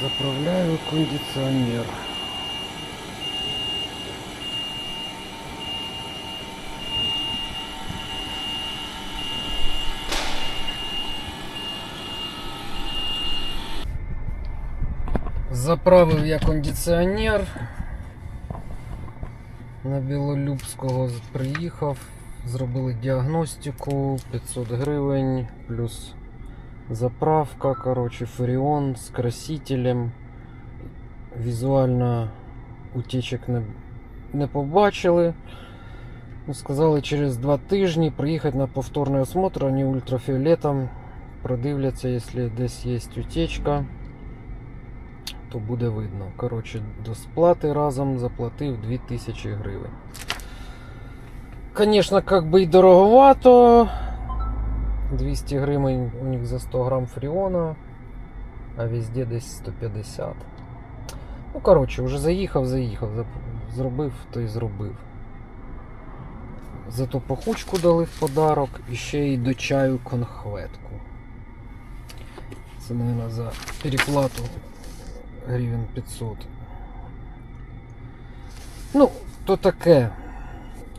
Заправляю кондиционер. Заправив я кондиціонер. На Білолюбського приїхав, зробили діагностику 500 гривень, плюс заправка, короче, фуріон з красителем. Візуально утечок не, не побачили. Ну, Сказали через два тижні приїхати на повторний осмотр, вони ультрафіолетом продивляться, якщо десь є утечка, то буде видно. Коротше, до сплати разом заплатив 2000 гривень. Конечно, как бы и дороговато. 200 гривень у них за 100 грам фріона, а везде десь 150. Ну, коротше, вже заїхав, заїхав, зробив, то й зробив. Зато пахучку дали в подарок і ще й до чаю конхветку. Це, мабуть, за переплату гривень 500. Ну, то таке.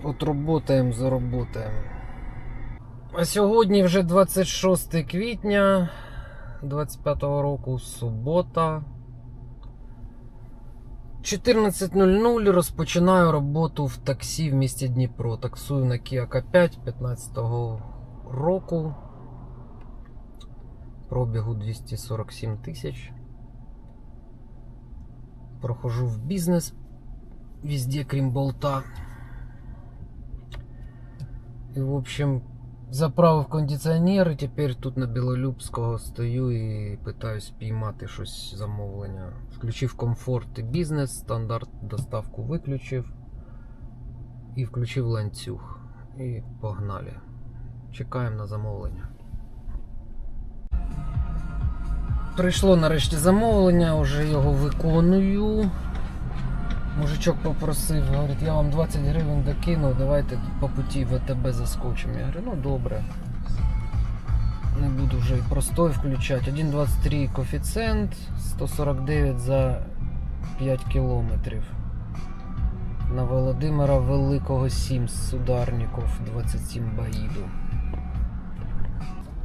От роботаємо, заработаємо. А сьогодні вже 26 квітня 25 року, субота. 14.00 розпочинаю роботу в таксі в місті Дніпро. Таксую на Kia K5 15 року. Пробігу 247 тисяч. Прохожу в бізнес везде, крім болта. І, в общем, заправив кондиціонер і тепер тут на Білолюбського стою і питаюсь піймати щось замовлення. Включив комфорт і бізнес, стандарт доставку виключив і включив ланцюг. І погнали. Чекаємо на замовлення. Прийшло нарешті замовлення, вже його виконую. Мужичок попросив, говорить, я вам 20 гривень докину, давайте по путі ВТБ заскочимо. Я говорю, ну добре. Не буду вже і простой включати. 1,23 коефіцієнт, 149 за 5 кілометрів. На Володимира Великого 7 з ударників 27 баїду.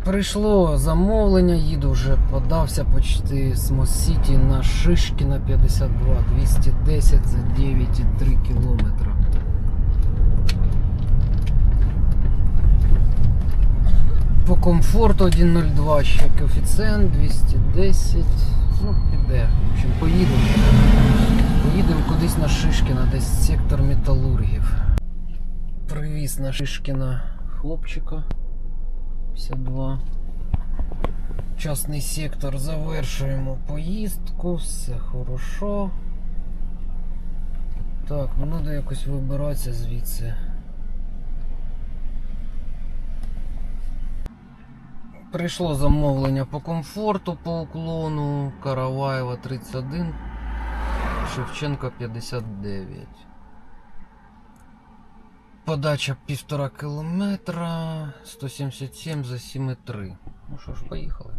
Прийшло замовлення, їду вже подався почти з Мосіті на Шишкіна 52, 210 за 9,3 кілометра. По комфорту 1.02 ще коефіцієнт 210. Ну, піде. В общем, поїдемо. Поїдемо кудись на Шишкіна, десь сектор металургів. Привіз на Шишкіна хлопчика. 52. Частний сектор завершуємо поїздку, все хорошо. Так, ну треба якось вибиратися звідси. Прийшло замовлення по комфорту по уклону Караваєва 31, Шевченка 59. Подача півтора кілометра, 177 за 7,3. Ну що ж, поїхали.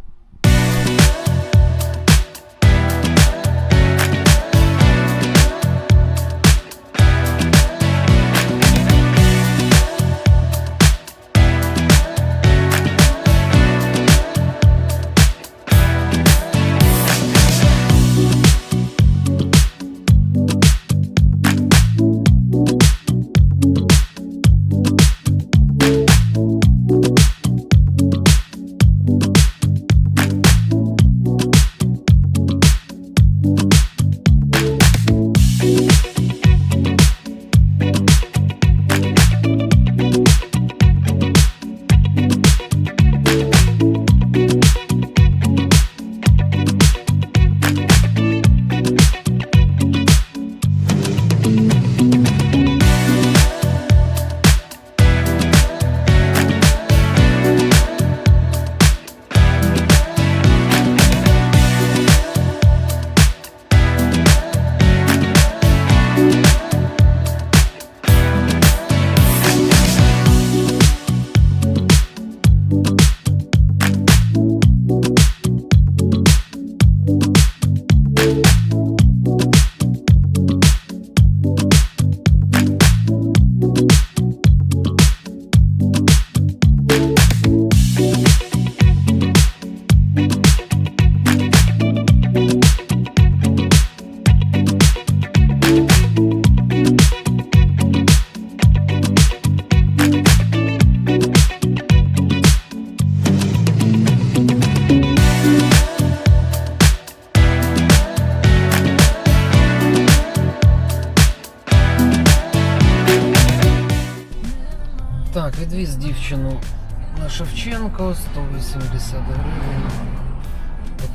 На Шевченко 180 гривень.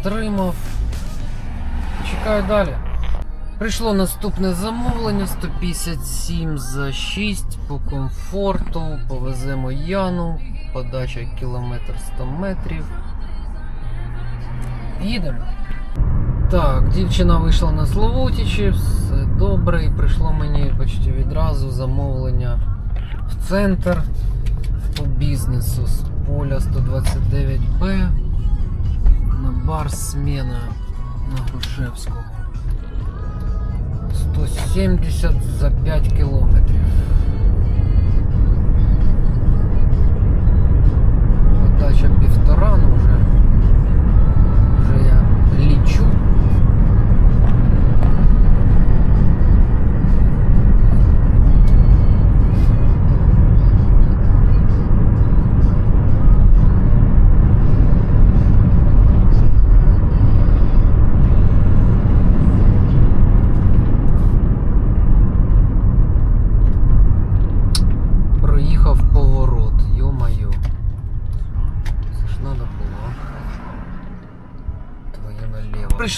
Отримав. Чекаю далі. Прийшло наступне замовлення 157 за 6 по комфорту. Повеземо Яну. Подача кілометр 100 метрів. Їдемо. Так, дівчина вийшла на Славутичі, все добре, і прийшло мені почти відразу замовлення в центр по бізнесу з поля 129Б на бар Смена на Грушевського. 170 за 5 кілометрів.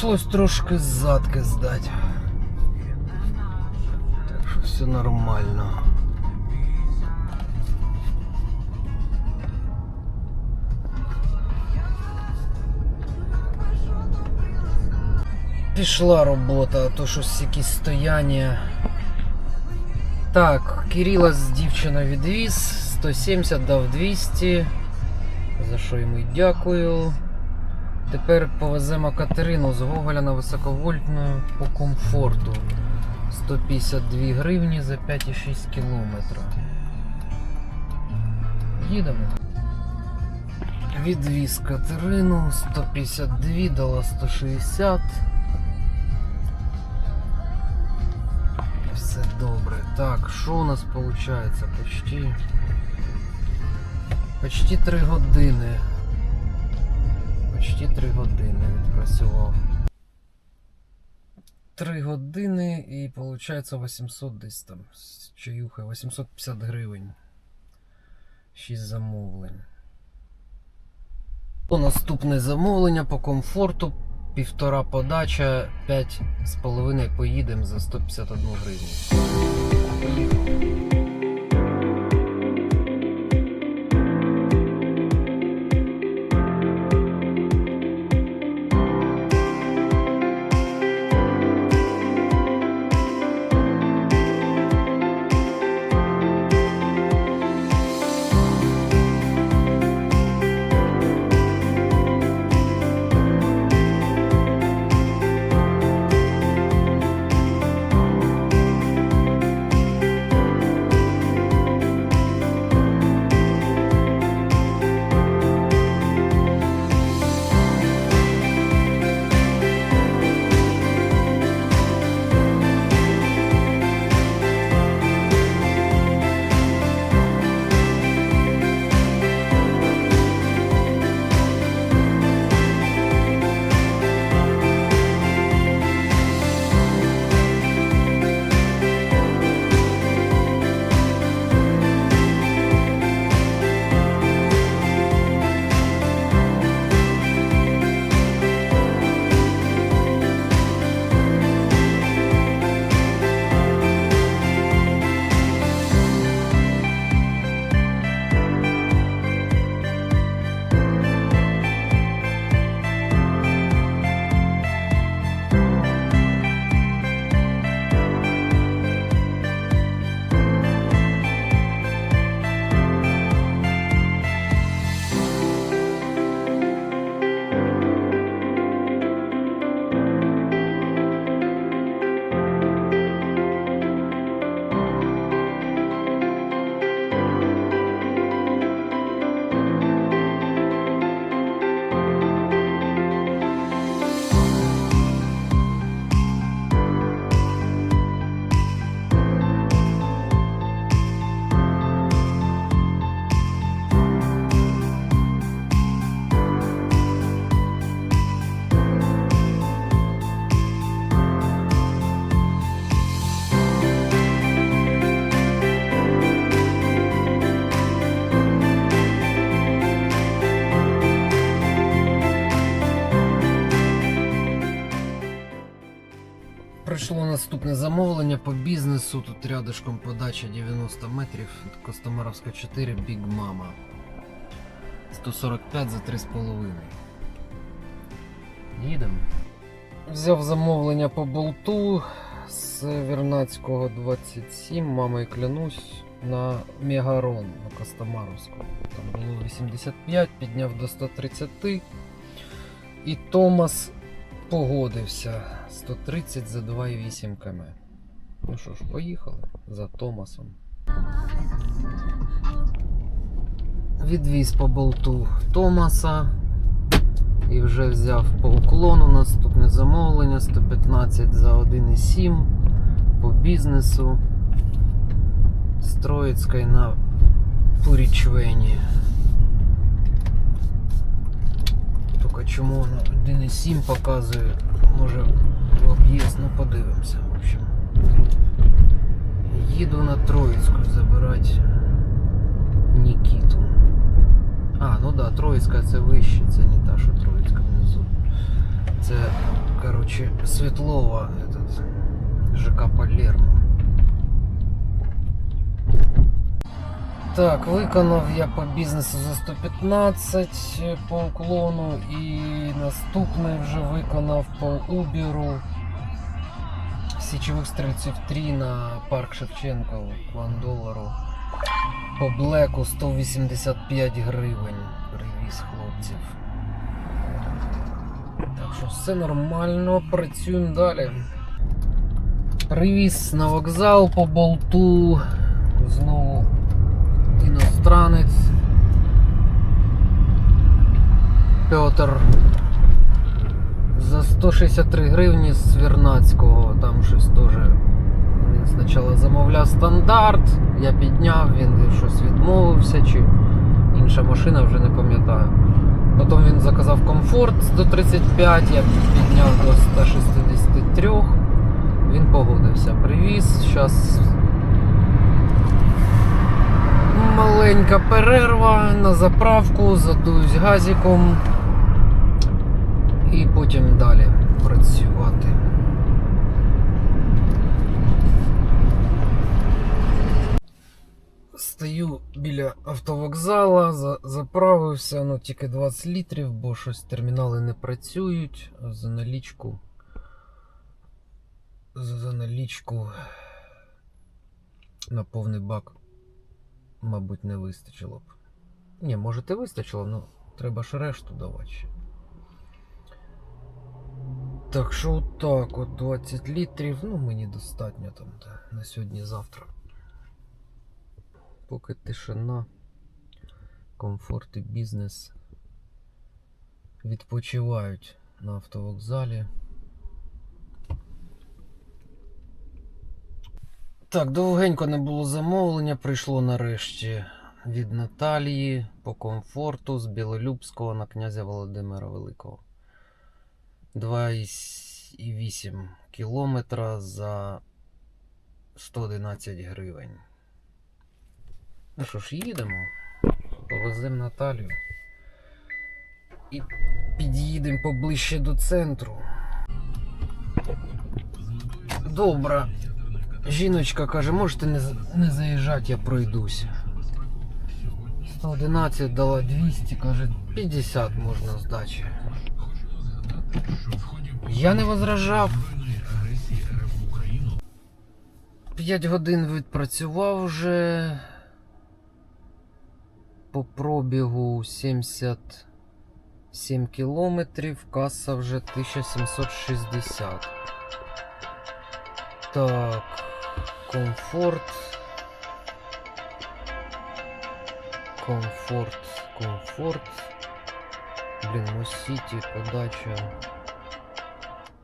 Прийшлось трошки задки здати. Так що все нормально. Пішла робота, а то щось якісь стояння. Так, Кирила з дівчиною відвіз, 170 дав 200, за що йому дякую. Тепер повеземо Катерину з Гоголя на високовольтну по комфорту. 152 гривні за 5,6 кілометра. Їдемо. Відвіз Катерину 152, дала 160. Все добре. Так, що у нас виходить? Почти. Почти 3 години. Почти 3 години відпрацював. 3 години і виходить 800 десь там з чаюхою, 850 гривень. 6 замовлень. Наступне замовлення по комфорту. Півтора подача, 5,5 поїдемо за 151 гривню. Наступне замовлення по бізнесу. Тут рядышком подача 90 метрів. Костомаровська 4, Big Mama. 145 за 3,5. Їдемо. Взяв замовлення по болту з Вернацького 27, мамою клянусь, на Мегарон на Костомаровську. Там було 85, підняв до 130. І Томас погодився 130 за 2,8 км. Ну що ж, поїхали за Томасом. Відвіз по болту Томаса і вже взяв по уклону наступне замовлення 115 за 1,7 по бізнесу з Троїцької на Пурічвені. Тільки чому воно 1,7 показує, може в об'їзд, ну подивимося, в общем. Їду на Троїцьку забирати Нікіту. А, ну да, Троїцька це вище, це не та, що Троїцька внизу. Це, короче, Светлова, этот, ЖК Палермо. Так, виконав я по бізнесу за 115 по уклону і наступний вже виконав по Уберу Січових стрільців 3 на парк Шевченка в долару. По блеку 185 гривень привіз хлопців. Так що все нормально, працюємо далі. Привіз на вокзал по болту. Знову іностранець. Петр. За 163 гривні з Вернацького. Там щось теж. Він спочатку замовляв стандарт, я підняв, він щось відмовився, чи інша машина, вже не пам'ятаю. Потім він заказав комфорт 135, я підняв до 163. Він погодився. Привіз. Зараз маленька перерва на заправку, задуюсь газиком і потім далі працювати. Стою біля автовокзала, за- заправився, ну тільки 20 літрів, бо щось термінали не працюють. За налічку. За налічку на повний бак, мабуть, не вистачило б. Ні, може і вистачило, але треба ж решту давати. ще. Так що отак, от 20 літрів, ну мені достатньо там та, на сьогодні-завтра. Поки тишина, комфорт і бізнес відпочивають на автовокзалі. Так, довгенько не було замовлення, прийшло нарешті від Наталії по комфорту з Білолюбського на князя Володимира Великого. 2,8 кілометра за 111 гривень. Ну що ж, їдемо, повеземо Наталію і під'їдемо поближче до центру. Добра. Жіночка каже, можете не, не заїжджати, я пройдусь. 111 дала 200, каже, 50 можна здачі. Я не возражав. 5 годин відпрацював вже. По пробігу 77 кілометрів, каса вже 1760. Так, комфорт. Комфорт, комфорт. Блін, Мосіті, подача.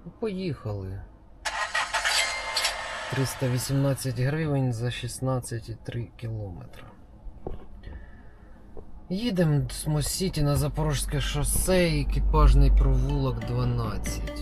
Ну, поїхали. 318 гривень за 16,3 кілометра. Їдемо з Мосіті на Запорожське шосе, екіпажний провулок 12.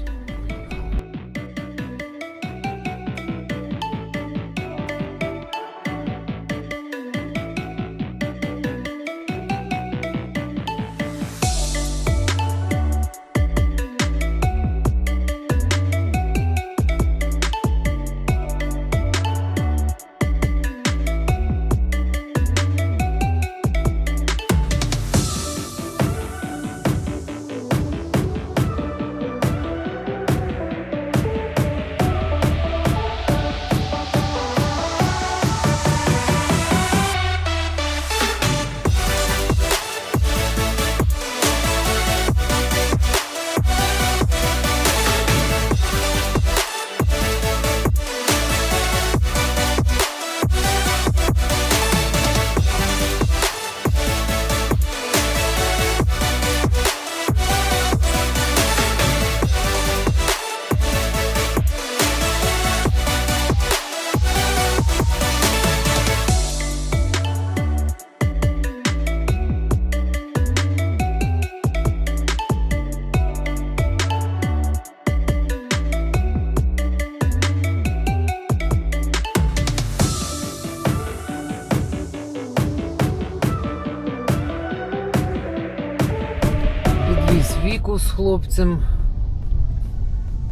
Хлопцем.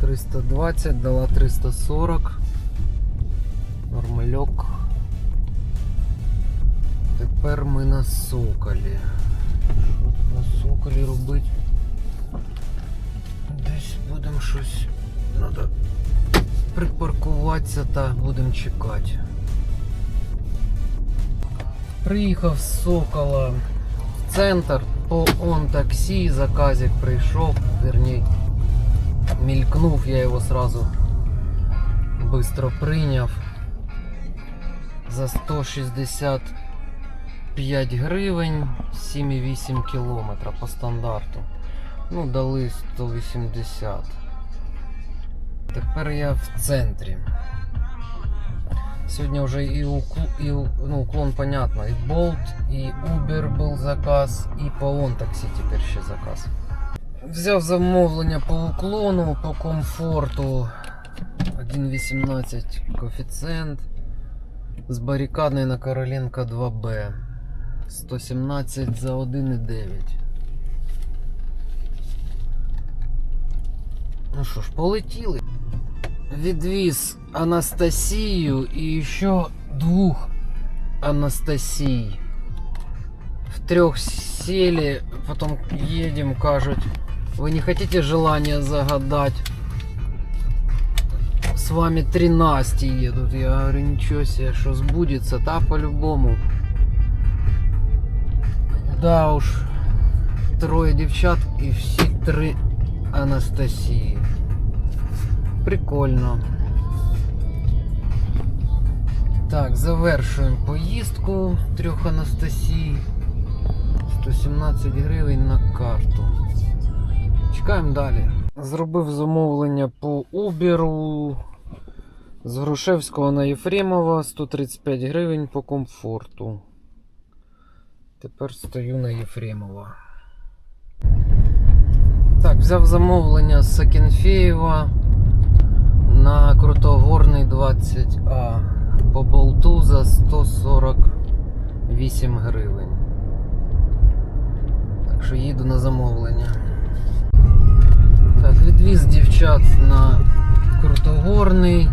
320, дала 340. Нормальок. Тепер ми на соколі. Що тут на соколі робити? Десь будемо щось. Надо припаркуватися та будемо чекати. Приїхав з Сокола в центр по он таксі, заказик прийшов, вернее, мелькнув, я його сразу быстро прийняв за 165 гривень 7,8 кілометра по стандарту. Ну, дали 180. Тепер я в центрі. Сьогодні вже і, уклон, у- ну, уклон, понятно, і Bolt, і Uber був заказ, і по он таксі тепер ще заказ. Взяв замовлення по уклону, по комфорту 1,18 коефіцієнт. З барикадної на Короленка 2Б. 117 за 1,9. Ну що ж, полетіли. Відвіз Анастасію і ще двох Анастасій. В трех сели, потом едем, кажут, вы не хотите желание загадать? С вами три Насти едут. Я говорю, ничего себе, что сбудется, да, по-любому. Да уж, трое девчат и все три Анастасии. Прикольно. Так, завершуємо поїздку трьох Анастасій. 117 гривень на карту. Чекаємо далі. Зробив замовлення по Uber з Грушевського на Єфремова 135 гривень по комфорту. Тепер стою на Єфремова. Так, взяв замовлення з Сакінфеєва на Крутогорний 20А по болту за 148 гривень. Так що їду на замовлення. Так, відвіз дівчат на Крутогорний.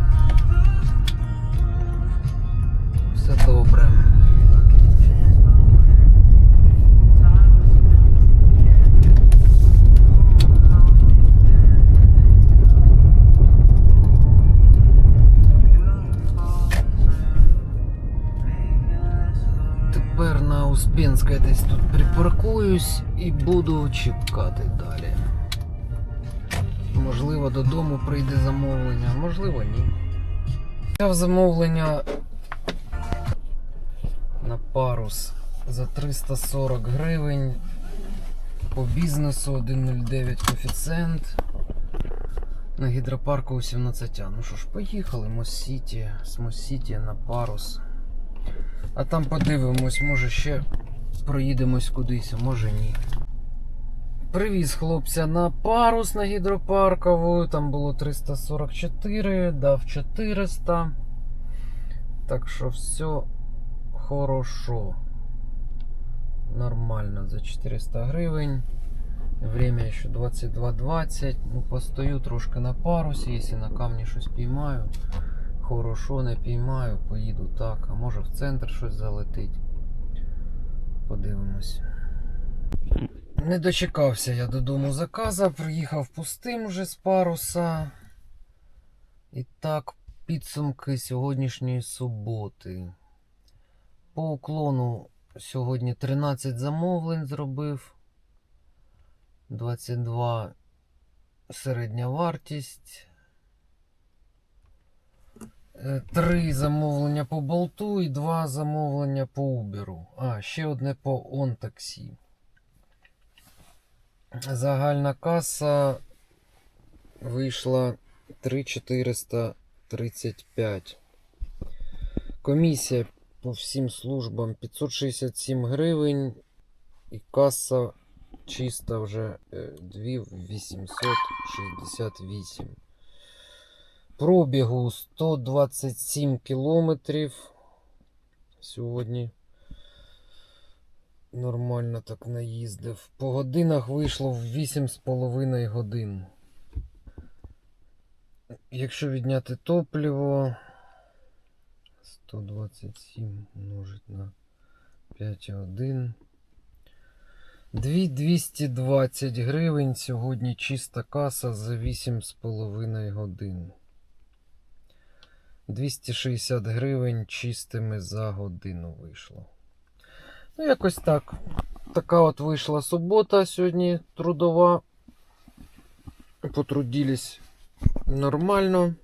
На десь тут припаркуюсь і буду чекати далі. Можливо, додому прийде замовлення, можливо, ні. Взяв замовлення на парус за 340 гривень. По бізнесу 1,09 коефіцієнт. На гідропарку 18. Ну що ж, поїхали Мос-Сіті, з Мос-Сіті на парус. А там подивимось, може ще проїдемось кудись, а може ні. Привіз хлопця на парус на гідропаркову. Там було 344, дав 400. Так що все хорошо. Нормально за 400 гривень. Время ще 22.20. Ну, постою трошки на парусі, якщо на камні щось піймаю. Хорошо не піймаю, поїду так, а може в центр щось залетить. Подивимось. Не дочекався я додому заказа, приїхав пустим вже з паруса. І так, підсумки сьогоднішньої суботи. По уклону сьогодні 13 замовлень зробив. 22 середня вартість. Е, Три замовлення по болту і два замовлення по Uber. А, ще одне по OnTaxi. Загальна каса вийшла 3435. Комісія по всім службам 567 гривень. І каса чиста вже е, 2868. Пробігу 127 кілометрів сьогодні. Нормально так наїздив. По годинах вийшло в 8,5 годин. Якщо відняти топливо 127 множить на 5,1. 2220 гривень сьогодні чиста каса за 8,5 годин. 260 гривень чистими за годину вийшло. Ну, якось так. Така от вийшла субота сьогодні трудова. Потрудились нормально.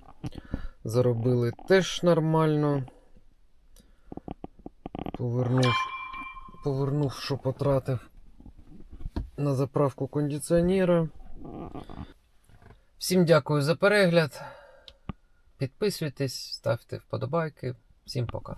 Заробили теж нормально. Повернув, повернув, що потратив на заправку кондиціонера. Всім дякую за перегляд. Підписуйтесь, ставте вподобайки. Всім пока.